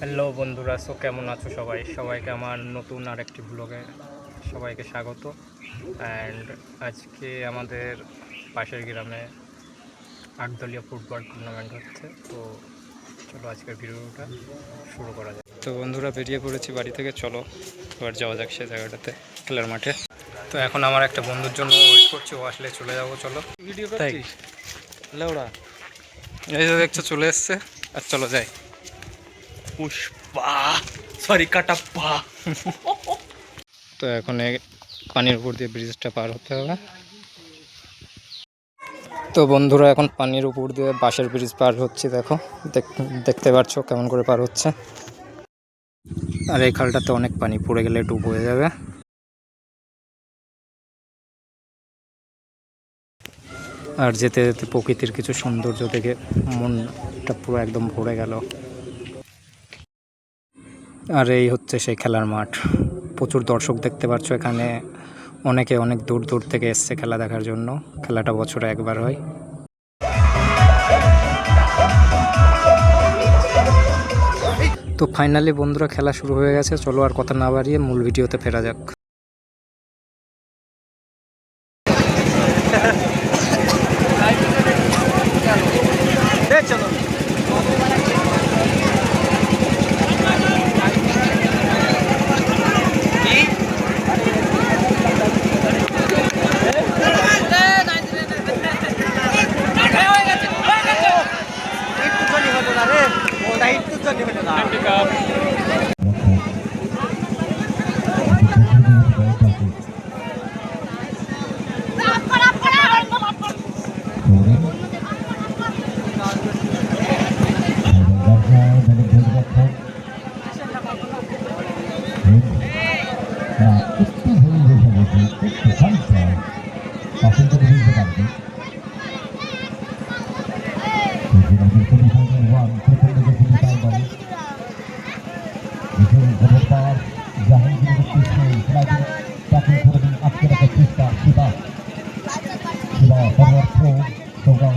Hello বন্ধুরা so কেমন আছো সবাই? সবাইকে আমার নতুন আরেকটি ব্লগে সবাইকে স্বাগত। অ্যান্ড আজকে আমাদের পাশের গ্রামে আটদলীয় ফুটবল টুর্নামেন্ট হচ্ছে তো চলো আজকের ভিডিওটা শুরু করা যায় তো বন্ধুরা বেরিয়ে পড়েছি বাড়ি থেকে চলো এবার যাওয়া যাক সে জায়গাটাতে খেলার মাঠে। তো এখন আমার একটা বন্ধুর জন্য ওয়েট করছি ও আসলে চলে যাব চলো। ভিডিও এই যে দেখছ চলে এসছে আর চলো যাই। পুষ্পা। সরি কাটাপ্পা। তো এখন পানির উপর দিয়ে ব্রিজটা পার হতে হবে। তো বন্ধুরা, এখন পানির উপর দিয়ে বাঁশের ব্রিজ পার হচ্ছে, দেখো। দেখ- দেখতে পাচ্ছ কেমন করে পার হচ্ছে? আর এই খালটাতে অনেক পানি পড়ে গেলে ডুব হয়ে যাবে। আর যেতে যেতে প্রকৃতির কিছু সৌন্দর্য দেখে মনটা পুরো একদম ভরে গেল। আর এই হচ্ছে সেই খেলার মাঠ। প্রচুর দর্শক দেখতে পাচ্ছ এখানে। অনেকে অনেক দূর দূর থেকে এসছে খেলা দেখার জন্য। খেলাটা বছরে একবার হয়। তো ফাইনালি বন্ধুরা খেলা শুরু হয়ে গেছে। চলো আর কথা না বাড়িয়ে মূল ভিডিওতে ফেরা যাক। বা একটু ধরে বোঝা যাবে একটু খানিকটা তখন থেকে বুঝতে পারবে রাখা চেষ্টা শিবা শিবা ফরওয়ার্ড প্রো সোগা